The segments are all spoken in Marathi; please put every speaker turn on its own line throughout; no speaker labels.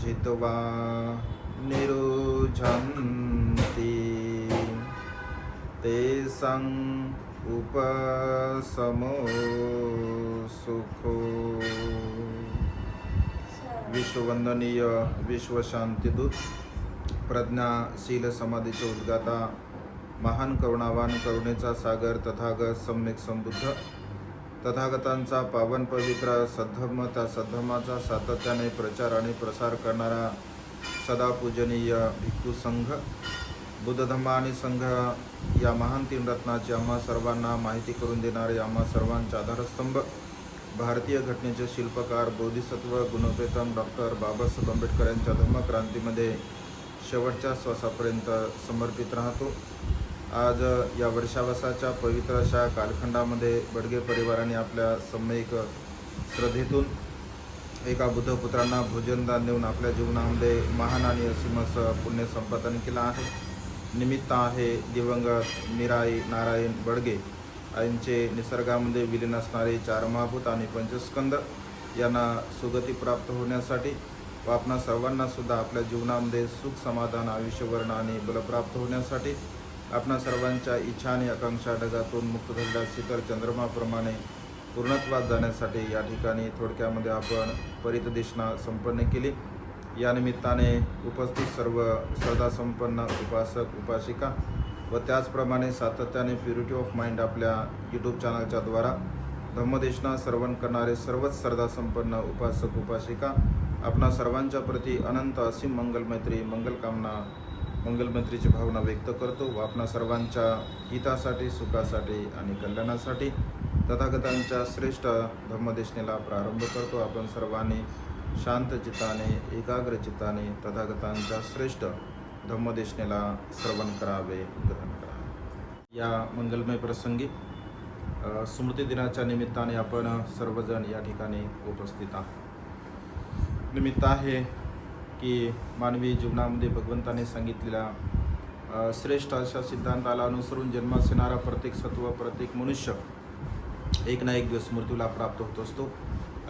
उपजित्वा निरुझन्ति। तेषां उपशमो सुखो। विश्ववंदनीय विश्वशांतीदूत प्रज्ञाशील समाधीचे उद्गाता महान करुणावान करुणेचा सागर तथागत सम्यक समृद्ध तथागतांचा पावन पवित्र सद्धर्म त्या सद्धर्माचा सातत्याने प्रचार आणि प्रसार करणारा सदा पूजनीय भिक्खू संघ बुद्धधम्म आणि संघ या महान तीन रत्नाची आम्हा सर्वांना माहिती करून देणारे आम्हा सर्वांचा आधारस्तंभ. भारतीय घटनेचे शिल्पकार बोधिसत्व गुणप्रेतम डॉक्टर बाबासाहेब आंबेडकर यांच्या धर्मक्रांतीमध्ये शेवटच्या श्वासापर्यंत समर्पित राहतो. आज या वर्षावसाच्या पवित्र अशा कालखंडामध्ये बडगे परिवाराने आपल्या सम्यक श्रद्धेतून एका बुद्धपुत्रांना भोजनदान देऊन आपल्या जीवनामध्ये महान आणि असीमस पुण्य संपादन केलं आहे. निमित्त आहे दिवंगत निराई नारायण बडगे. यांचे निसर्गामध्ये विलीन असणारे चार महाभूत आणि पंचस्कंद यांना सुगती प्राप्त होण्यासाठी व आपणा सर्वांनासुद्धा आपल्या जीवनामध्ये सुख समाधान आयुष्यवर्ण आणि बलप्राप्त होण्यासाठी आपणा सर्वांच्या इच्छा आणि आकांक्षा ढगातून मुक्त झालेल्या शीतल चंद्रमाप्रमाणे पूर्णत्वात जाण्यासाठी या ठिकाणी थोडक्यामध्ये आपण परितदेशना संपन्न केली. या निमित्ताने उपस्थित सर्व श्रद्धासंपन्न उपासक उपासिका व त्याचप्रमाणे सातत्याने प्युरिटी ऑफ माइंड आपल्या यूट्यूब चॅनलच्या द्वारा धम्मदेशना सर्वण करणारे सर्वच श्रद्धासंपन्न उपासक उपासिका आपणा सर्वांच्या प्रती अनंत असीम मंगलमैत्री मंगलकामना मंगलमंत्रीची भावना व्यक्त करतो. व आपणा सर्वांच्या हितासाठी सुखासाठी आणि कल्याणासाठी तथागतांच्या श्रेष्ठ धर्मदेशनेला प्रारंभ करतो. आपण सर्वांनी शांत चित्ताने एकाग्र चित्ताने तथागतांच्या श्रेष्ठ धम्मदेशनेला श्रवण करावे ग्रहण करावे. या मंगलमय प्रसंगी स्मृती दिनाच्या निमित्ताने आपण सर्वजण या ठिकाणी उपस्थित आहोत. निमित्त आहे की मानवी जीवनामध्ये भगवंताने सांगितलेल्या श्रेष्ठ अशा सिद्धांताला अनुसरून जन्मास येणारा प्रत्येक सत्व प्रत्येक मनुष्य एक ना एक दिवस मृत्यूला प्राप्त होत असतो.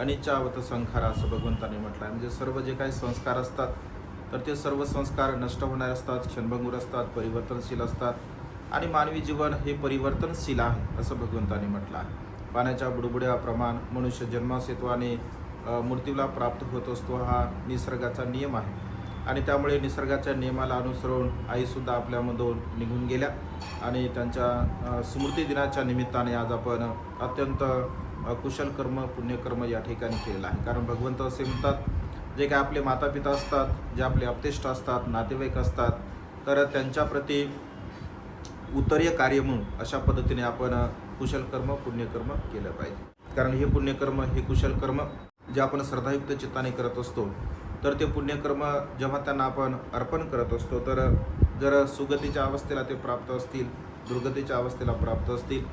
अनिच्छावत संखार असं भगवंताने म्हटलं आहे म्हणजे सर्व जे काही संस्कार असतात तर ते सर्व संस्कार नष्ट होणारे असतात क्षणभंगूर असतात परिवर्तनशील असतात. आणि मानवी जीवन हे परिवर्तनशील आहे असं भगवंताने म्हटलं आहे पाण्याच्या बुडबुड्याप्रमाण मनुष्य जन्मास येतो आणि मृत्यूला प्राप्त होत असतो हा निसर्गाचा नियम आहे. आणि त्यामुळे निसर्गाच्या नियमाला अनुसरून आईसुद्धा आपल्यामधून निघून गेल्या. आणि त्यांच्या स्मृती दिनाच्या निमित्ताने आज आपण अत्यंत कुशल कर्म पुण्यकर्म या ठिकाणी केलेलं आहे. कारण भगवंत असे म्हणतात जे काय आपले मातापिता असतात जे आपले अपतेष्ट असतात नातेवाईक असतात तर त्यांच्याप्रती उत्तरीय कार्य म्हणून अशा पद्धतीने आपण कुशल कर्म पुण्यकर्म केलं पाहिजे. कारण हे पुण्यकर्म हे कुशल कर्म जे आपण श्रद्धायुक्त चित्ताने करत असतो तर ते पुण्यकर्म जेव्हा त्यांना आपण अर्पण करत असतो तर जर सुगतीच्या अवस्थेला ते प्राप्त असतील दुर्गतीच्या अवस्थेला प्राप्त असतील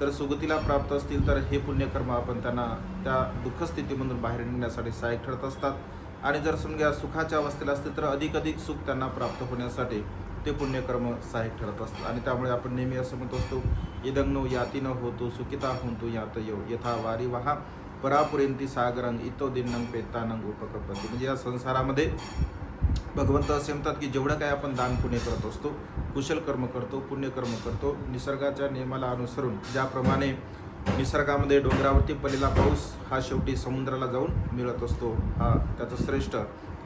तर सुगतीला प्राप्त असतील तर हे पुण्यकर्म आपण त्यांना त्या दुःखस्थितीमधून बाहेर निघण्यासाठी सहाय्यक ठरत असतात. आणि जर समजा सुखाच्या अवस्थेला असतील तर अधिक अधिक सुख त्यांना प्राप्त होण्यासाठी ते पुण्यकर्म सहाय्यक ठरत असतात. आणि त्यामुळे आपण नेहमी असं म्हणत असतो इदंगनो नो न होतो सुखिता होतो यात यो यथा वारी वहा. परापुरेंती सागरंग इतो पेता नंग उपकपती म्हणजे या संसारामध्ये भगवंत असे म्हणतात की जेवढं काय आपण दान पुण्य करत असतो कुशल कर्म करतो पुण्यकर्म करतो निसर्गाच्या नियमाला अनुसरून ज्याप्रमाणे निसर्गामध्ये डोंगरावरती पडलेला पाऊस हा शेवटी समुद्राला जाऊन मिळत असतो. हा त्याचं श्रेष्ठ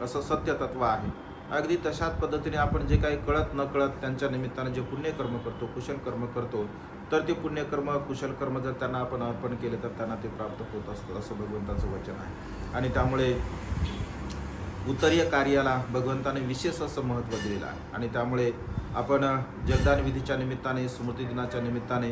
असं सत्य तत्व आहे. अगदी तशाच पद्धतीने आपण जे काही कळत न कळत त्यांच्या निमित्तानं जे पुण्यकर्म करतो कुशल कर्म करतो तर ते पुण्यकर्म कुशल कर्म जर त्यांना आपण अर्पण केले तर त्यांना ते प्राप्त होत असतं असं भगवंताचं वचन आहे. आणि त्यामुळे उत्तरीय कार्याला भगवंताने विशेष असं महत्त्व दिलेलं आहे. आणि त्यामुळे आपण जगदान विधीच्या निमित्ताने स्मृतिदिनाच्या निमित्ताने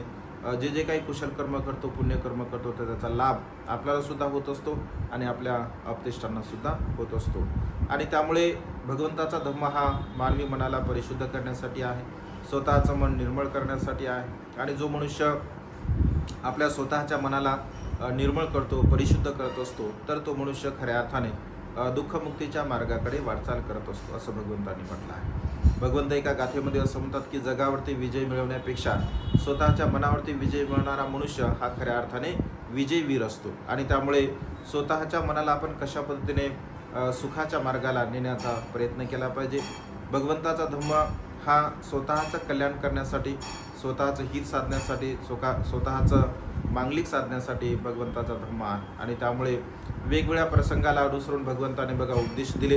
जे जे काही कुशल कर्म करतो पुण्यकर्म करतो तर त्याचा लाभ आपल्याला सुद्धा होत असतो आणि आपल्या अपतेष्टांना सुद्धा होत असतो. आणि त्यामुळे भगवंताचा धम्म हा मानवी मनाला परिशुद्ध करण्यासाठी आहे. स्वतःचं मन निर्मळ करण्यासाठी आहे. आणि जो मनुष्य आपल्या स्वतःच्या मनाला निर्मळ करतो परिशुद्ध करत असतो तर तो मनुष्य खऱ्या अर्थाने दुःखमुक्तीच्या मार्गाकडे वाटचाल करत असतो असं भगवंतांनी म्हटलं आहे. भगवंत एका गाथेमध्ये असं म्हणतात की जगावरती विजय मिळवण्यापेक्षा स्वतःच्या मनावरती विजय मिळवणारा मनुष्य हा खऱ्या अर्थाने विजयवीर असतो. आणि त्यामुळे स्वतःच्या मनाला आपण कशा पद्धतीने सुखाच्या मार्गाला नेण्याचा प्रयत्न केला पाहिजे? भगवंताचा धम्म हा स्वतःचं कल्याण करण्यासाठी स्वतःचं हित साधण्यासाठी स्वतः स्वतःचं मांगलिक साधण्यासाठी भगवंताचा धर्म आहे. आणि त्यामुळे वेगवेगळ्या प्रसंगाला अनुसरून भगवंताने बघा उपदेश दिले.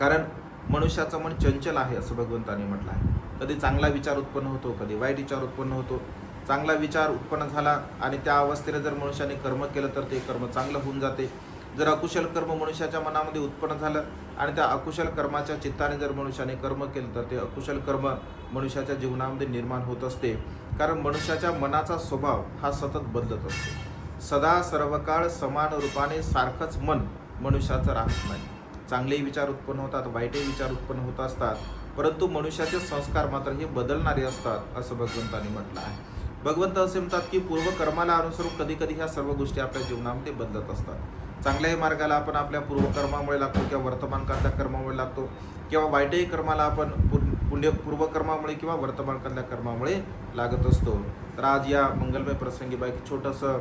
कारण मनुष्याचं मन चंचल आहे असं भगवंताने म्हटलं आहे. कधी चांगला विचार उत्पन्न होतो कधी वाईट विचार उत्पन्न होतो. चांगला विचार उत्पन्न झाला आणि त्या अवस्थेने जर मनुष्याने कर्म केलं तर ते कर्म चांगलं होऊन जाते. जर अकुशल कर्म मनुष्याच्या मनामध्ये उत्पन्न झालं आणि त्या अकुशल कर्माच्या चित्ताने जर मनुष्याने कर्म केलं तर ते अकुशल कर्म मनुष्याच्या जीवनामध्ये निर्माण होत असते. कारण मनुष्याच्या मनाचा स्वभाव हा सतत बदलत असतो. सदा सर्व काळ समान रूपाने सारखंच मन मनुष्याचं राहत नाही. चांगलेही विचार उत्पन्न होतात वाईटही विचार उत्पन्न होत असतात. परंतु मनुष्याचे संस्कार मात्र हे बदलणारे असतात असं भगवंताने म्हटलं आहे. भगवंत असे म्हणतात की पूर्वकर्माला अनुसरून कधी कधी ह्या सर्व गोष्टी आपल्या जीवनामध्ये बदलत असतात. चांगल्याही मार्गाला आपण आपल्या पूर्वकर्मामुळे लागतो किंवा वर्तमानकातल्या कर्मामुळे लागतो किंवा वाईटही कर्माला आपण पुण्य पुण्य पूर्वकर्मामुळे किंवा वर्तमानकातल्या कर्मामुळे लागत असतो. तर आज या मंगलमय प्रसंगी बा एक छोटंसं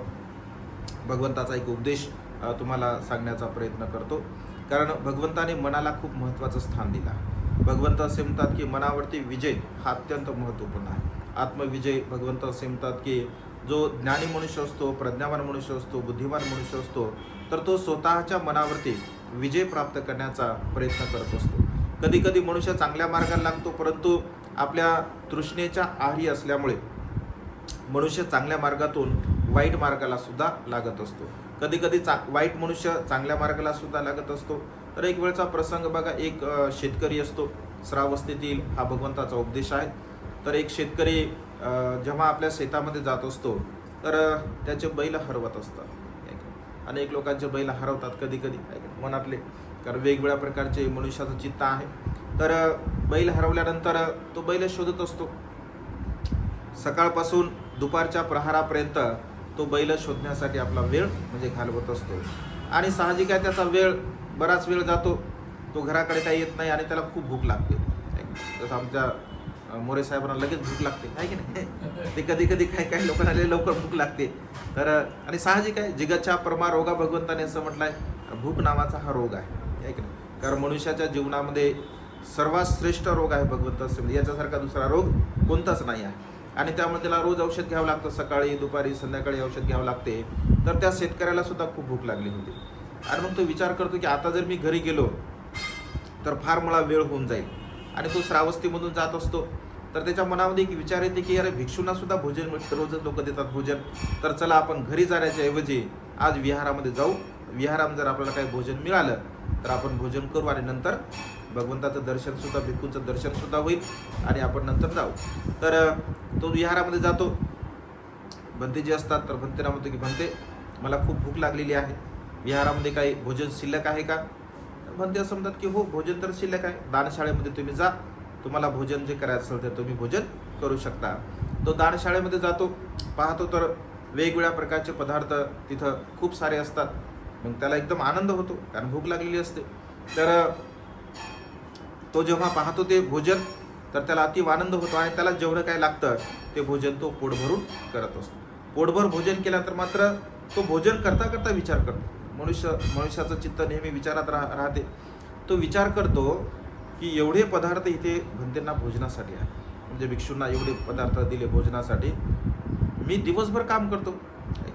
भगवंताचा एक उपदेश तुम्हाला सांगण्याचा प्रयत्न करतो. कारण भगवंताने मनाला खूप महत्त्वाचं स्थान दिलं. आहे. भगवंत असे म्हणतात की मनावरती विजय हा अत्यंत महत्त्वपूर्ण आहे. आत्मविजय भगवंत असे म्हणतात की जो ज्ञानी मनुष्य असतो प्रज्ञावान मनुष्य असतो बुद्धिमान मनुष्य असतो तर तो स्वतःच्या मनावरती विजय प्राप्त करण्याचा प्रयत्न करत असतो. कधी कधी मनुष्य चांगल्या मार्गाला लागतो परंतु आपल्या तृष्णेच्या आहारी असल्यामुळे मनुष्य चांगल्या मार्गातून वाईट मार्गाला सुद्धा लागत असतो. कधी कधी चा वाईट मनुष्य चांगल्या मार्गाला सुद्धा लागत असतो. तर एक वेळचा प्रसंग बघा एक शेतकरी असतो. श्रावस्थेतील हा भगवंताचा उपदेश आहे. तर एक शेतकरी जेव्हा आपल्या शेतामध्ये जात असतो तर त्याचे बैल हरवत असतात. अनेक लोकांचे बैल हरवतात कधी कधी मनातले. कारण वेगवेगळ्या प्रकारचे मनुष्याचं चित्त आहे. तर बैल हरवल्यानंतर तो बैल शोधत असतो. सकाळपासून दुपारच्या प्रहारापर्यंत तो बैल शोधण्यासाठी आपला वेळ म्हणजे घालवत असतो. आणि साहजिक आहे त्याचा वेळ बराच वेळ जातो. तो घराकडे काही येत नाही आणि त्याला खूप भूक लागते. जसं आमच्या मोरे साहेबांना लगेच भूक लागते आहे की नाही? ते कधी कधी काही काही लोकांना लवकर भूक लागते. तर आणि साहजिक आहे जिगाच्या परमा रोगा भगवंताने असं म्हटलं आहे भूक नावाचा हा रोग आहे. की नाही? कारण मनुष्याच्या जीवनामध्ये सर्वात श्रेष्ठ रोग आहे भगवंत असं म्हणजे याच्यासारखा दुसरा रोग कोणताच नाही आहे. आणि त्यामुळे त्याला रोज औषध घ्यावं लागतं सकाळी दुपारी संध्याकाळी औषध घ्यावं लागते. तर त्या शेतकऱ्याला सुद्धा खूप भूक लागली होती. आणि मग तो विचार करतो की आता जर मी घरी गेलो तर फार मला वेळ होऊन जाईल. आणि तो श्रावस्तीमधून जात असतो. तर त्याच्या मनामध्ये एक विचार येते की अरे भिक्षूंना सुद्धा भोजन मिळतं रोजच लोक देतात भोजन. तर चला आपण घरी जाण्याच्या ऐवजी आज विहारामध्ये जाऊ. विहारामध्ये जर आपल्याला काही भोजन मिळालं तर आपण भोजन करू आणि नंतर भगवंताचं दर्शन सुद्धा भिक्खूंचं दर्शन सुद्धा होईल आणि आपण नंतर जाऊ. तर तो विहारामध्ये जातो. भंते जे असतात तर भंतेला म्हणतो की भंते मला खूप भूक लागलेली आहे. विहारामध्ये काही भोजन शिल्लक आहे का? भंते असं म्हणतात की हो भोजन तर शिल्लक आहे. दानशाळेमध्ये तुम्ही जा. तुम्हाला भोजन जे करायचं असेल तर तुम्ही भोजन करू शकता. तो दानशाळेमध्ये जातो पाहतो तर वेगवेगळ्या प्रकारचे पदार्थ तिथं खूप सारे असतात. मग त्याला एकदम आनंद होतो कारण भूक लागलेली असते. तर तो जेव्हा पाहतो ते भोजन तर त्याला अति आनंद होतो आणि त्याला जेवढं काय लागतं ते भोजन तो पोट भरून करत असतो. पोटभर भोजन केला तर मात्र तो भोजन करता करता विचार करतो. मनुष्य मनुष्याचं चित्त नेहमी विचारात राह राहते. तो विचार करतो की एवढे पदार्थ इथे भंतेंना भोजनासाठी आहे. म्हणजे भिक्षूंना एवढे पदार्थ दिले भोजनासाठी. मी दिवसभर काम करतो.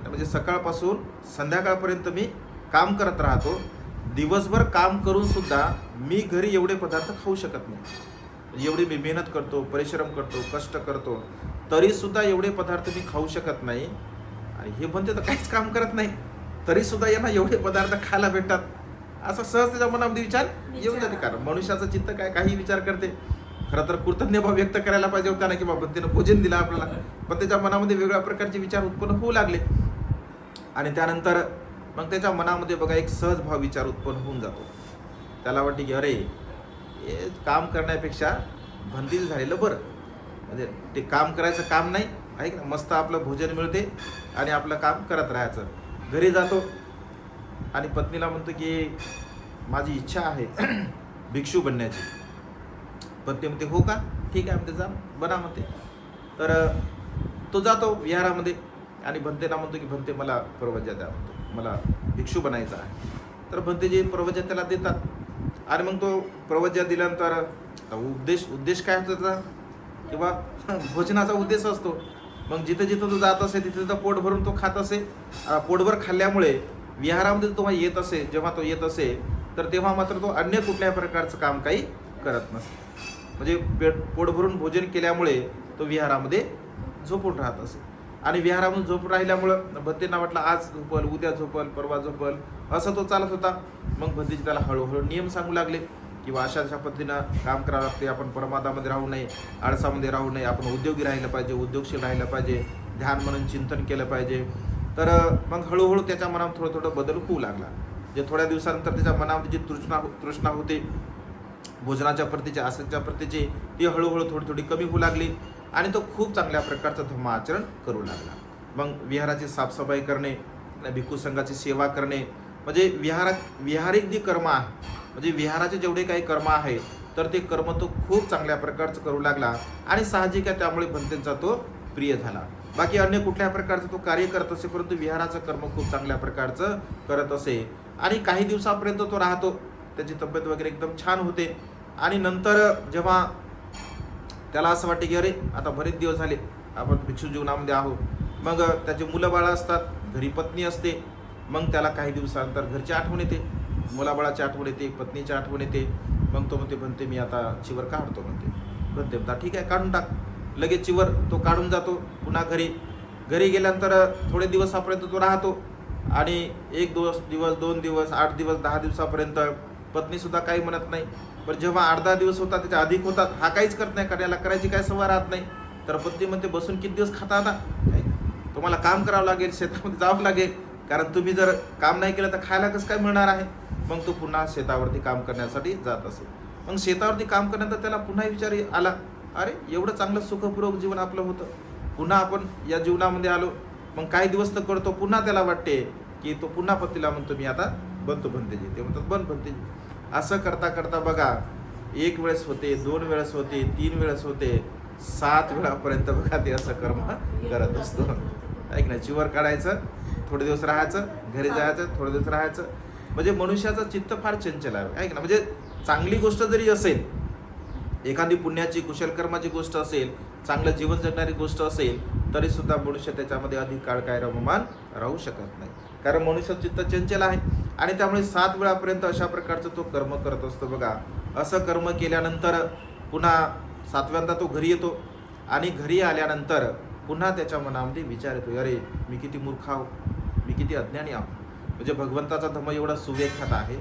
म्हणजे सकाळपासून संध्याकाळपर्यंत मी काम करत राहतो. दिवसभर काम करून सुद्धा मी घरी एवढे पदार्थ खाऊ शकत नाही. एवढी मी मेहनत करतो परिश्रम करतो कष्ट करतो. तरीसुद्धा एवढे पदार्थ मी खाऊ शकत नाही. आणि हे म्हणते तर काहीच काम करत नाही. तरीसुद्धा यांना एवढे पदार्थ खायला भेटतात. असं सहज त्याच्या मनामध्ये विचार येऊन जाते कारण मनुष्याचं चित्त काय काही विचार करते. खरं तर कृतज्ञ भाव व्यक्त करायला पाहिजे होता ना की बाबा तिनं भोजन दिलं आपल्याला. पण त्याच्या मनामध्ये वेगळ्या प्रकारचे विचार उत्पन्न होऊ लागले. आणि त्यानंतर मग त्याच्या मनामध्ये बघा एक सहज भाव विचार उत्पन्न होऊन जातो. त्याला वाटते की अरे हे काम करण्यापेक्षा बंदील झालेलं बरं. म्हणजे ते काम करायचं काम नाही ऐक ना मस्त आपलं भोजन मिळते आणि आपलं काम करत राहायचं. घरी जातो आणि पत्नीला म्हणतो की माझी इच्छा आहे भिक्षू बनण्याची. पत्नी म्हणते हो का? ठीक आहे. म्हणते जा बना म्हणते. तर तो जातो विहारामध्ये आणि भंतेला म्हणतो की भंते मला प्रवज्या द्या म्हणतो. मला भिक्षू बनायचा आहे. तर भंतेजी प्रवज्या त्याला देतात आणि मग तो प्रवज्या दिल्यानंतर उपदेश उद्देश उद्देश काय होता त्याचा? किंवा भोजनाचा उद्देश असतो. मग जिथं जिथं तो जात असे तिथे तिथं पोट भरून तो खात असे. पोटभर खाल्ल्यामुळे विहारामध्ये तुम्हाला येत असे जेव्हा तो येत असे तर तेव्हा मात्र तो अन्य कुठल्याही प्रकारचं काम काही करत नसे म्हणजे पेट पोट भरून भोजन केल्यामुळे तो विहारामध्ये झोपून राहत असे आणि विहारामधून झोपून राहिल्यामुळं भंतेंना वाटलं आज झोपल उद्या झोपल परवा झोपल असं तो चालत होता. मग भंतेजी त्याला हळूहळू नियम सांगू लागले किंवा अशा अशा पद्धतीनं काम करावं लागते आपण परमादामध्ये राहू नये आळसामध्ये राहू नये आपण उद्योगी राहिलं पाहिजे उद्योगशील राहिलं पाहिजे ध्यान म्हणून चिंतन केलं पाहिजे. तर मग हळूहळू त्याच्या मनात थोडं थोडं बदल होऊ लागला. जे थोड्या दिवसानंतर त्याच्या मनामध्ये जी तृष्णा तृष्णा होते भोजनाच्या प्रतीची आसनच्या प्रतीची ती हळूहळू थोडी थोडी कमी होऊ लागली आणि तो खूप चांगल्या प्रकारचं धर्माचरण करू लागला. मग विहाराची साफसफाई करणे भिक्खू संघाची सेवा करणे म्हणजे विहारात विहारिक जी कर्म आहे म्हणजे विहाराचे जेवढे काही कर्म आहे तर ते कर्म तो खूप चांगल्या प्रकारचं करू लागला आणि साहजिक आहे त्यामुळे भंतेंचा तो प्रिय झाला. बाकी अन्य कुठल्या प्रकारचं तो कार्य करत असे परंतु विहाराचं कर्म खूप चांगल्या प्रकारचं करत असे. आणि काही दिवसापर्यंत तो राहतो. त्याची तब्येत वगैरे एकदम छान होते. आणि नंतर जेव्हा त्याला असं वाटते की अरे आता बरेच दिवस झाले आपण भिक्षू जीवनामध्ये आहोत. मग त्याचे मुलं बाळं असतात घरी पत्नी असते. मग त्याला काही दिवसानंतर घरची आठवण येते. मुलाबाळाची आठवण येते पत्नीची आठवण येते. मग तो म्हणते म्हणते मी आता चिवर काढतो म्हणते. म्हणते ठीक आहे काढून टाक. लगेच चिवर तो काढून जातो पुन्हा घरी. घरी गेल्यानंतर थोडे दिवसापर्यंत तो राहतो. आणि एक दिवस दिवस दोन दिवस आठ दिवस दहा दिवसापर्यंत पत्नीसुद्धा काही म्हणत नाही. पण जेव्हा आठ दहा दिवस होतात त्याच्या अधिक होतात हा काहीच करत नाही कारण याला करायची काय सवय राहत नाही. तर पत्नी म्हणते बसून किती दिवस खाता आता? तुम्हाला काम करावं लागेल शेतामध्ये जावं लागेल. कारण तुम्ही जर काम नाही केलं तर खायला कसं काय मिळणार आहे? मग तो पुन्हा शेतावरती काम करण्यासाठी जात असेल मग शेतावरती काम करण्याचा त्याला पुन्हा विचार आला. अरे एवढं चांगलं सुखपूर्वक जीवन आपलं होतं. पुन्हा आपण या जीवनामध्ये आलो. मग काही दिवस तर करतो पुन्हा त्याला वाटते की तो पुन्हा पतीला म्हणतो मी आता बनतो भंतेजी. ते म्हणतात बन भंतेजी. असं करता करता बघा एक वेळेस होते दोन वेळेस होते तीन वेळेस होते सात वेळापर्यंत बघा ते असं कर्म करत असतो. ऐक ना चिवर काढायचं थोडे दिवस राहायचं घरी जायचं थोडे दिवस राहायचं. म्हणजे मनुष्याचं चित्त फार चंचल आहे. ऐक ना म्हणजे चांगली गोष्ट जरी असेल एखादी पुण्याची कुशलकर्माची गोष्ट असेल चांगलं जीवन जगणारी गोष्ट असेल तरी सुद्धा मनुष्य त्याच्यामध्ये अधिक काळ काय रममान राहू शकत नाही. कारण मनुष्य चित्त चंचल आहे आणि त्यामुळे सात वेळापर्यंत अशा प्रकारचं तो कर्म करत असतो बघा. असं कर्म केल्यानंतर पुन्हा सातव्यांदा तो घरी येतो आणि घरी आल्यानंतर पुन्हा त्याच्या मनामध्ये विचार येतो अरे मी किती मूर्ख आहो मी किती अज्ञानी आहो. म्हणजे भगवंताचा धम्म एवढा सुवेखात आहे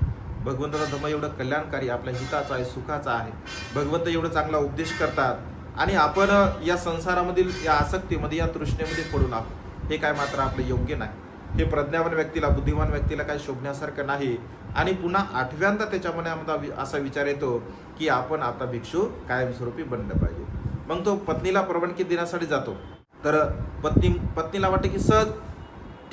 भगवंताचा धर्म एवढं कल्याणकारी आपल्या हिताचा आहे सुखाचा आहे. भगवंत एवढं चांगला उपदेश करतात. आणि आपण या संसारामधील या आसक्तीमध्ये या तृष्णेमध्ये पडून आहोत. हे काय मात्र आपलं योग्य नाही. हे प्रज्ञावान व्यक्तीला बुद्धिमान व्यक्तीला काही शोभण्यासारखं नाही. आणि पुन्हा आठव्यांदा त्याच्या मनामध्ये वि- असा विचार येतो की आपण आता भिक्षू कायमस्वरूपी बनलं पाहिजे. मग तो पत्नीला परवानगी देण्यासाठी जातो. तर पत्नी पत्नीला वाटतं की सहज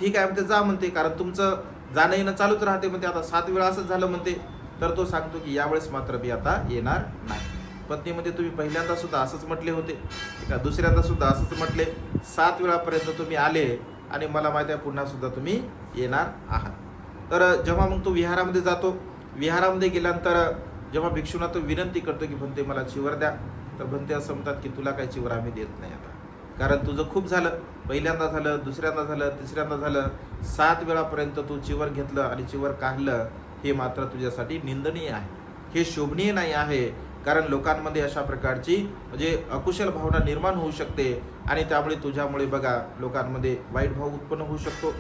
ठीक आहे म्हणते जा म्हणते. कारण तुमचं जाणं येणं चालूच राहते म्हणते. आता सात वेळा असंच झालं म्हणते. तर तो सांगतो की यावेळेस मात्र मी आता येणार नाही. पत्नी म्हणते तुम्ही पहिल्यांदा सुद्धा असंच म्हटले होते. का दुसऱ्यांदा सुद्धा असंच म्हटले. सात वेळापर्यंत तुम्ही आले आणि मला माहिती आहे पुन्हा सुद्धा तुम्ही येणार आहात. तर जेव्हा मग तो विहारामध्ये जातो विहारामध्ये गेल्यानंतर जेव्हा भिक्षूंना तो विनंती करतो की भंते मला चिवर द्या. तर भंते असं म्हणतात की तुला काही चिवर आम्ही देत नाही आता. कारण तुझं खूप झालं. पहिल्यांदा झालं दुसऱ्यांदा झालं तिसऱ्यांदा झालं. सात वेळापर्यंत तू चिवर घेतलं आणि चिवर काढलं हे मात्र तुझ्यासाठी निंदनीय आहे. हे शोभनीय नाही आहे कारण लोकांमध्ये अशा प्रकारची म्हणजे अकुशल भावना निर्माण होऊ शकते आणि त्यामुळे तुझ्यामुळे बघा लोकांमध्ये वाईट भाव उत्पन्न होऊ शकतो.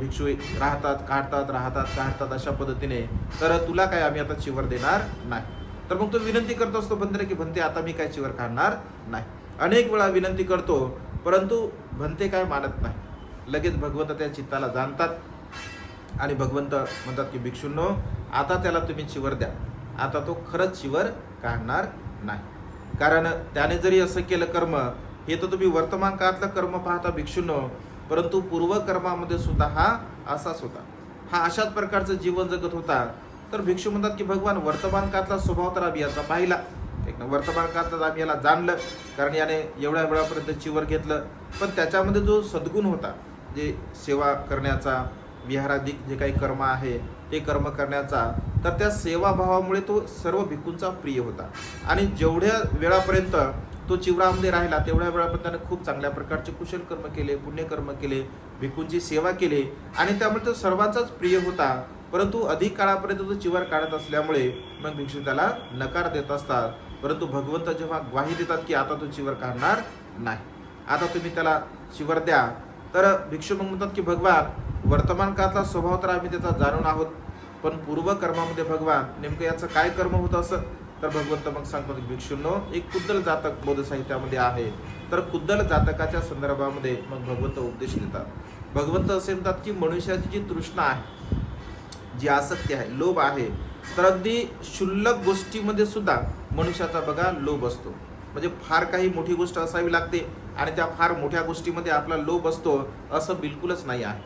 भिक्षू राहतात काढतात राहतात काढतात अशा पद्धतीने. तर तुला काय आम्ही आता चिवर देणार नाही. तर मग तो विनंती करत असतो बंदरे की भंते आता मी काय चिवर काढणार नाही. अनेक वेळा विनंती करतो परंतु भंते काय मानत नाही. लगेच भगवंत त्या चित्ताला जाणतात आणि भगवंत म्हणतात की भिक्षूंनो आता त्याला तुम्ही चिवर द्या. आता तो खरंच चिवर काढणार नाही. कारण त्याने जरी असं केलं कर्म हे तर तुम्ही वर्तमान काळातलं कर्म पाहता भिक्षूंनो परंतु पूर्वकर्मामध्ये सुद्धा हा असाच होता. हा अशाच प्रकारचं जीवन जगत होता. तर भिक्षू म्हणतात की भगवान वर्तमान काळातला स्वभाव तर आम्ही याचा पाहिला. ठीक. ऐकणं वर्तमान आम्ही याला जाणलं कारण याने एवढ्या वेळापर्यंत चिवर घेतलं. पण त्याच्यामध्ये जो सद्गुण होता जे सेवा करण्याचा विहाराधिक जे काही कर्म आहे ते कर्म करण्याचा तर त्या सेवाभावामुळे तो सर्व भिकूंचा प्रिय होता. आणि जेवढ्या वेळापर्यंत तो चिवरामध्ये राहिला तेवढ्या वेळापर्यंत त्याने खूप चांगल्या प्रकारचे कुशल कर्म केले पुण्यकर्म केले भिकूंची सेवा केली. आणि त्यामुळे तो सर्वांचाच प्रिय होता. परंतु अधिक काळापर्यंत तो चिवर काढत असल्यामुळे मग भिक्षू त्याला नकार देत असतात. परंतु भगवंत जेव्हा ग्वाही देतात की आता तो चिवर काढणार नाही. आता तुम्ही त्याला चिवर द्या. तर भिक्षू मग म्हणतात की भगवान वर्तमान काळातला स्वभाव तर आम्ही त्याचा जाणून आहोत पण पूर्व कर्मामध्ये भगवान नेमकं याचं काय कर्म होतं असं? तर भगवंत मग सांगतात की भिक्षूंनो एक कुद्दल जातक बोधसाहित्यामध्ये साहित्यामध्ये आहे. तर कुद्दल जातकाच्या संदर्भामध्ये मग भगवंत उपदेश देतात. भगवंत असे म्हणतात की मनुष्याची जी तृष्णा आहे जी आसक्ती आहे लोभ आहे तर अगदी क्षुल्लक गोष्टीमध्ये सुद्धा मनुष्याचा बघा लोभ असतो. म्हणजे फार काही मोठी गोष्ट असावी लागते आणि त्या फार मोठ्या गोष्टीमध्ये आपला लोभ असतो असं बिलकुलच नाही आहे.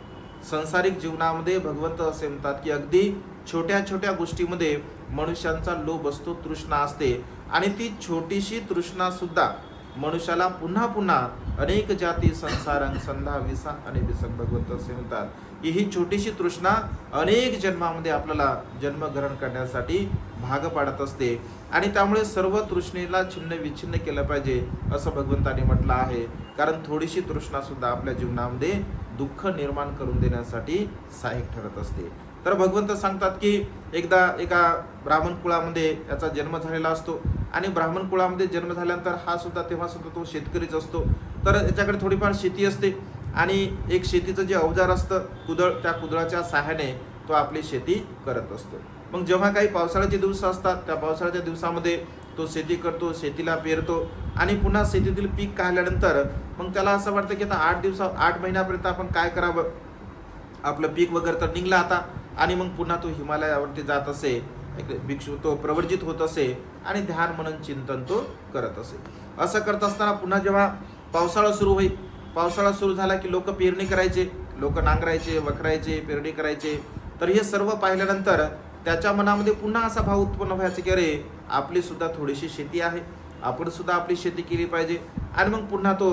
संसारिक जीवनामध्ये भगवंत असे म्हणतात की अगदी छोट्या छोट्या गोष्टीमध्ये मनुष्यांचा लोभ असतो तृष्णा असते आणि ती छोटीशी तृष्णासुद्धा मनुष्याला पुन्हा पुन्हा अनेक जाती संसार संधा विसा आणि विसंग भगवंत असे म्हणतात की ही छोटीशी तृष्णा अनेक जन्मामध्ये आपल्याला जन्म ग्रहण करण्यासाठी भाग पाडत असते. आणि त्यामुळे सर्व तृष्णेला छिन्न विच्छिन्न केलं पाहिजे असं भगवंताने म्हटलं आहे. कारण थोडीशी तृष्णा सुद्धा आपल्या जीवनामध्ये दुःख निर्माण करून देण्यासाठी सहाय्यक ठरत असते. तर भगवंत सांगतात की एकदा एका ब्राह्मण कुळामध्ये याचा जन्म झालेला असतो आणि ब्राह्मण कुळामध्ये जन्म झाल्यानंतर हा सुद्धा तेव्हा सुद्धा तो शेतकरीच असतो. तर याच्याकडे थोडीफार शेती असते आणि एक शेतीचं जे अवजार असतं कुदळ त्या कुदळाच्या सहाय्याने तो आपली शेती करत असतो. मग जेव्हा काही पावसाळ्याचे दिवस असतात त्या पावसाळ्याच्या दिवसामध्ये तो शेती करतो शेतीला पेरतो आणि पुन्हा शेतीतील पीक काढल्यानंतर मग त्याला असं वाटतं की आता आठ दिवसा आठ महिन्यापर्यंत आपण काय करावं? आपलं पीक वगैरे तर निघलं आता. आणि मग पुन्हा तो हिमालयावरती जात असे एक भिक्षू तो प्रवर्जित होत असे आणि ध्यान म्हणून चिंतन तो करत असे. असं करत असताना पुन्हा जेव्हा पावसाळा सुरू होईल पावसाळा सुरू झाला की लोक पेरणी करायचे लोक नांगरायचे वखरायचे पेरणी करायचे तर हे सर्व पाहिल्यानंतर त्याच्या मनामध्ये पुन्हा असा भाव उत्पन्न व्हायचा की अरे आपली सुद्धा थोडीशी शेती आहे आपण सुद्धा आपली शेती केली पाहिजे. आणि मग पुन्हा तो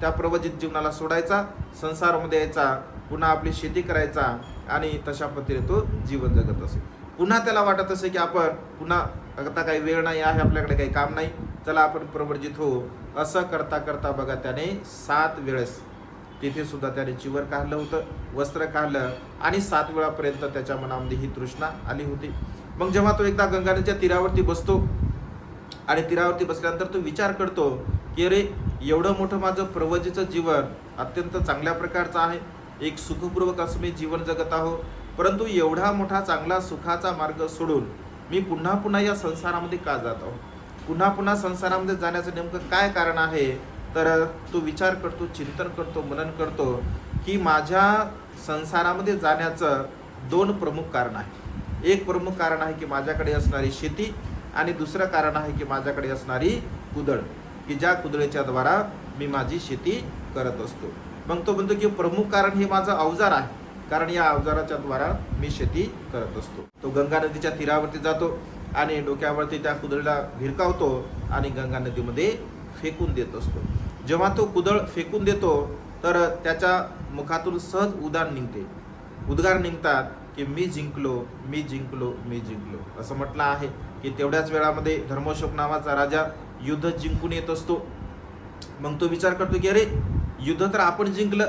त्या प्रवचित जीवनाला सोडायचा संसारामध्ये यायचा पुन्हा आपली शेती करायचा आणि तशा पद्धतीने तो जीवन जगत असे. पुन्हा त्याला वाटत असे की आपण पुन्हा आता काही वेळ नाही आहे आपल्याकडे काही काम नाही चला आपण प्रवर्जित हो असं करता करता बघा त्याने सात वेळेस तिथे सुद्धा त्याने चिवर काढलं होतं वस्त्र काढलं आणि सात वेळापर्यंत त्याच्या मनामध्ये ही तृष्णा आली होती. मग जेव्हा तो एकदा गंगा नदीच्या तीरावरती बसतो आणि तीरावरती बसल्यानंतर तो विचार करतो की अरे एवढं मोठं माझं प्रवजीचं जीवन अत्यंत चांगल्या प्रकारचं आहे. एक सुखपूर्वक असं मी जीवन जगत आहो. परंतु एवढा मोठा चांगला सुखाचा मार्ग सोडून मी पुन्हा पुन्हा या संसारामध्ये का जात आहो? पुन्हा पुन्हा संसारामध्ये जाण्याचं नेमकं काय कारण आहे? तर तो विचार करतो चिंतन करतो मनन करतो की माझ्या संसारामध्ये जाण्याचं दोन प्रमुख कारण आहे. एक प्रमुख कारण आहे की माझ्याकडे असणारी शेती आणि दुसरं कारण आहे की माझ्याकडे असणारी कुदळ की ज्या कुदळीच्या द्वारा मी माझी शेती करत असतो. मग तो म्हणतो की प्रमुख कारण हे माझं अवजार आहे. कारण या अवजाराच्या द्वारा मी शेती करत असतो. तो गंगा नदीच्या तीरावरती जातो आणि डोक्यावरती त्या कुदळीला भिरकावतो आणि गंगा नदीमध्ये फेकून देत असतो. जेव्हा तो कुदळ फेकून देतो तर त्याच्या मुखातून सहज उदान निघते. उद्गार निघतात की मी जिंकलो मी जिंकलो मी जिंकलो. असं म्हटलं आहे की तेवढ्याच वेळामध्ये धर्मशोक नावाचा राजा युद्ध जिंकून येत असतो. मग तो विचार करतो की अरे युद्ध तर आपण जिंकलं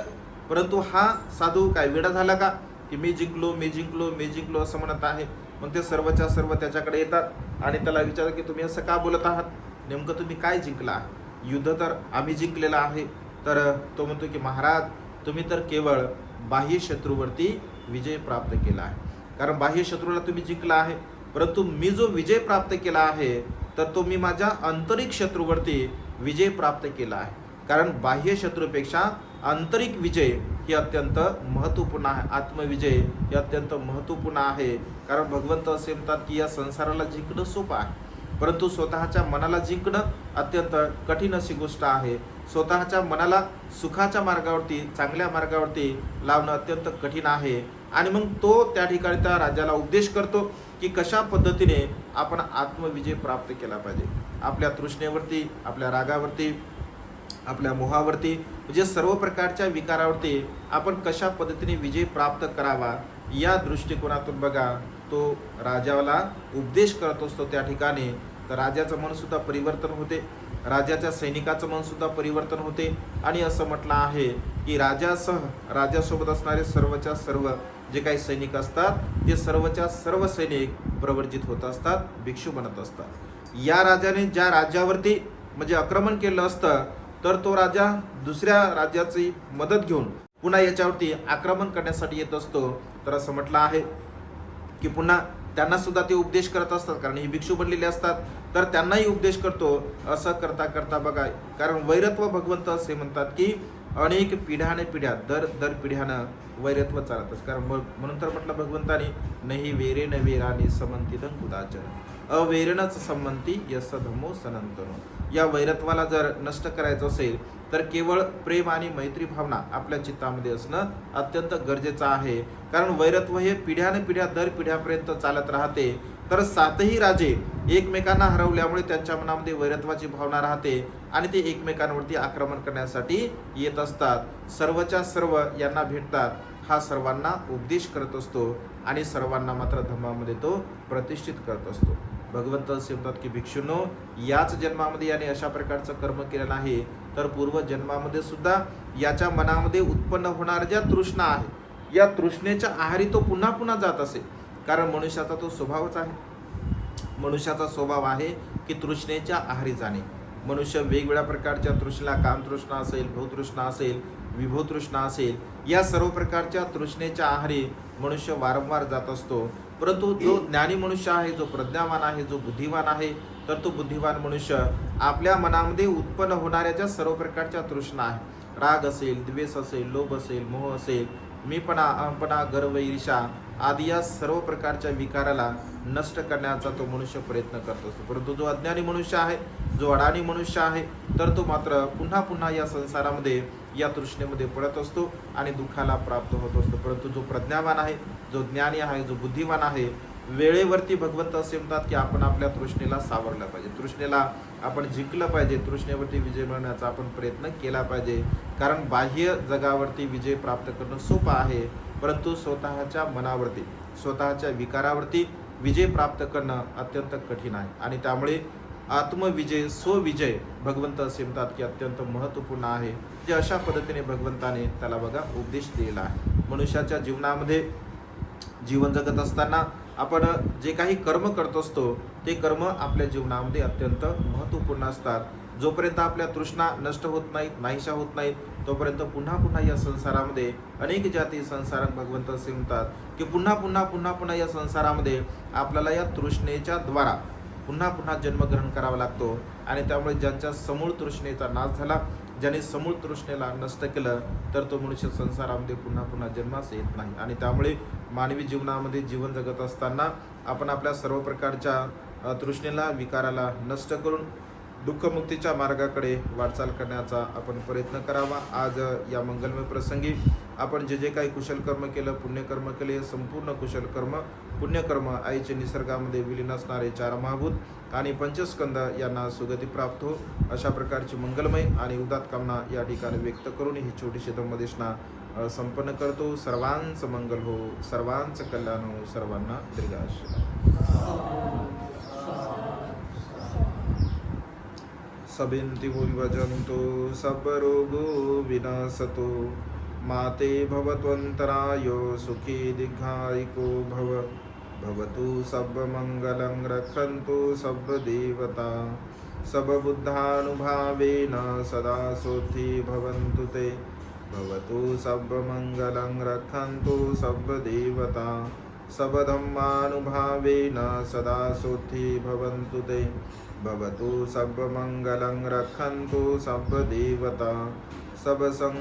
परंतु हा साधू काय वेडा झाला का? की मी जिंकलो मी जिंकलो मी जिंकलो असं म्हणत आहे. मग ते सर्वच्या सर्व त्याच्याकडे येतात आणि त्याला विचारतात की तुम्ही असं का बोलत आहात? नेमकं तुम्ही काय जिंकला? युद्ध तर आम्ही जिंकलेलं आहे. तर तो म्हणतो की महाराज तुम्ही तर केवळ बाह्य शत्रूवरती विजय प्राप्त केला आहे. कारण बाह्य शत्रूला तुम्ही जिंकला आहे. परंतु मी जो विजय प्राप्त केला आहे तर तो मी माझ्या आंतरिक शत्रूवरती विजय प्राप्त केला आहे. कारण बाह्य शत्रूपेक्षा आंतरिक विजय ही अत्यंत महत्त्वपूर्ण आहे. आत्मविजय हे अत्यंत महत्त्वपूर्ण आहे. कारण भगवंत असे म्हणतात की या संसाराला जिंकणं सोपं आहे. परंतु स्वतःच्या मनाला जिंकणं अत्यंत कठीण अशी गोष्ट आहे. स्वतःच्या मनाला सुखाच्या मार्गावरती चांगल्या मार्गावरती लावणं अत्यंत कठीण आहे. आणि मग तो त्या ठिकाणी त्या राजाला उपदेश करतो की कशा पद्धतीने आपण आत्मविजय प्राप्त केला पाहिजे. आपल्या तृष्णेवरती आपल्या रागावरती आपल्या मोहावरती म्हणजे सर्व प्रकारच्या विकारावरती आपण कशा पद्धतीने विजय प्राप्त करावा या दृष्टिकोनातून बघा. तो राजाला उपदेश करत असतो त्या ठिकाणी. तर राजाचं मनसुद्धा परिवर्तन होते. राजाच्या सैनिकाचं मनसुद्धा परिवर्तन होते. आणि असं म्हटलं आहे की राजासह राजासोबत असणारे सर्वच्या सर्व जे काही सैनिक असतात ते सर्वच्या सर्व सैनिक प्रवर्जित होत असतात भिक्षू बनत असतात. या राजाने ज्या राज्यावरती म्हणजे आक्रमण केलं असतं तर तो राजा दुसऱ्या राज्याची मदत घेऊन पुन्हा याच्यावरती आक्रमण करण्यासाठी येत असतो. तर असं म्हटलं आहे की पुन्हा त्यांना सुद्धा ते उपदेश करत असतात कारण ही भिक्षू बनलेले असतात. तर त्यांनाही उपदेश करतो. असं करता करता बघा कारण वैरत्व भगवंत असे म्हणतात की अनेक पिढ्याने पिढ्या दर दर पिढ्यानं वैरत्व चालतच. कारण मग- म्हणून तर म्हटलं भगवंतानी नाही वेरे न वेराने समंती कुदाचन. अवैरणच संमंती यस धमो सनंतनो. या वैरत्वाला जर नष्ट करायचं असेल तर केवळ प्रेम आणि मैत्री भावना आपल्या चित्तामध्ये असणं अत्यंत गरजेचं आहे. कारण वैरत्व हे पिढ्याने पिढ्या दर पिढ्यापर्यंत चालत राहते. तर सातही राजे एकमेकांना हरवल्यामुळे त्यांच्या मनामध्ये वैरत्वाची भावना राहते आणि ते एकमेकांवरती आक्रमण करण्यासाठी येत असतात. सर्वच्या सर्व यांना भेटतात. हा सर्वांना उपदेश करत असतो आणि सर्वांना मात्र धर्मामध्ये तो प्रतिष्ठित करत असतो. भगवंत असे म्हणतात की भिक्षूंनो याच जन्मामध्ये याने अशा प्रकारचं कर्म केलं नाही तर पूर्व जन्मामध्ये सुद्धा याच्या मनामध्ये उत्पन्न होणाऱ्या ज्या तृष्णा आहे या तृष्णेच्या आहारी तो पुन्हा पुन्हा जात असे. कारण मनुष्याचा तो स्वभावच आहे. मनुष्याचा स्वभाव आहे की तृष्णेच्या आहारी जाणे मनुष्य वेगवेगळ्या प्रकारच्या तृष्णा कामतृष्णा असेल भूतृष्णा असेल विभूतृष्णा असेल या सर्व प्रकारच्या तृष्णेच्या आहारी मनुष्य वारंवार जात असतो. परंतु जो ज्ञानी मनुष्य आहे जो प्रज्ञावान आहे जो बुद्धिवान आहे तर तो बुद्धिवान मनुष्य आपल्या मनामध्ये उत्पन्न होणाऱ्या ज्या सर्व प्रकारच्या तृष्णा आहे राग असेल द्वेष असेल लोभ असेल मोह असेल मीपणा अहंपणा गर्व ईर्षा आदी या सर्व प्रकारच्या विकाराला नष्ट करण्याचा तो मनुष्य प्रयत्न करत असतो. परंतु जो अज्ञानी मनुष्य आहे जो अडाणी मनुष्य आहे तर तो मात्र पुन्हा पुन्हा या संसारामध्ये या तृष्णेमध्ये पडत असतो आणि दुःखाला प्राप्त होत असतो. परंतु जो प्रज्ञावान आहे जो ज्ञानी आहे जो बुद्धिवान आहे वेळेवरती भगवंत असे म्हणतात की आपण आपल्या तृष्णेला सावरलं पाहिजे. तृष्णेला आपण जिंकलं पाहिजे. तृष्णेवरती विजय मिळवण्याचा आपण प्रयत्न केला पाहिजे. कारण बाह्य जगावरती विजय प्राप्त करणं सोपं आहे. परंतु स्वतःच्या मनावरती स्वतःच्या विकारावरती विजय प्राप्त करणं अत्यंत कठीण आहे. आणि त्यामुळे आत्मविजय स्वविजय भगवंत असे म्हणतात की अत्यंत महत्त्वपूर्ण आहे. जे अशा पद्धतीने भगवंताने त्याला बघा उपदेश दिलेला आहे. मनुष्याच्या जीवनामध्ये जीवन जगत असताना आपण जे काही कर्म करत असतो ते कर्म आपल्या जीवनामध्ये अत्यंत महत्त्वपूर्ण असतात. जोपर्यंत आपल्या तृष्णा नष्ट होत नाहीत नाहीशा होत नाहीत तोपर्यंत पुन्हा पुन्हा या संसारामध्ये अनेक जाती संसारात भगवंत असे म्हणतात की पुन्हा पुन्हा पुन्हा पुन्हा या संसारामध्ये आपल्याला या तृष्णेच्या द्वारा पुन्हा पुन्हा जन्मग्रहण करावा लागतो. आणि त्यामुळे ज्यांच्या समूळ तृष्णेचा नाश झाला ज्याने समूळ तृष्णेला नष्ट केलं तर तो मनुष्य संसारामध्ये पुन्हा पुन्हा जन्मास येत नाही. आणि त्यामुळे मानवी जीवनामध्ये जीवन जगत असताना आपण आपल्या सर्व प्रकारच्या तृष्णेला विकाराला नष्ट करून दुःखमुक्तीच्या मार्गाकडे वाटचाल करण्याचा आपण प्रयत्न करावा. आज या मंगलमय प्रसंगी आपण जे जे काही कुशल कर्म केलं पुण्यकर्म केले संपूर्ण कुशल कर्म पुण्यकर्म आईचे निसर्गामध्ये विलीन असणारे चार महाभूत आणि पंचस्कंद यांना सुगती प्राप्त हो. अशा प्रकारची मंगलमय आणि उदात कामना या ठिकाणी व्यक्त करून ही छोटीशी धम्मदेशना संपन्न करतो. सर्वांचं मंगल हो. सर्वांचं कल्याण हो. सर्वांना दीर्घाश सबिन्ति भुविभजन्तु सर्वरोगो विनाशतो। माते भवत्वन्तरायो सुखी दीर्घायिको भव। भवतु सर्वमङ्गलं रक्षन्तु सर्वदेवता सबबुद्धानुभावेन सदा सोऽथि भवन्तु ते। भवतु सर्वमङ्गलं रक्षन्तु सर्वदेवता सबधम्मानुभावेन सदा सोऽथि भवन्तु ते। भवतु सर्वमङ्गलं रक्षन्तु सर्वदेवता सर्वसङ्घानुभावेन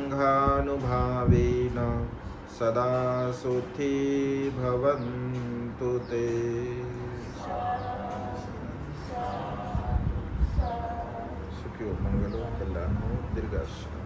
सदा सुखी भवन्तु ते। सुखी मङ्गलो कल्याणो कल्याण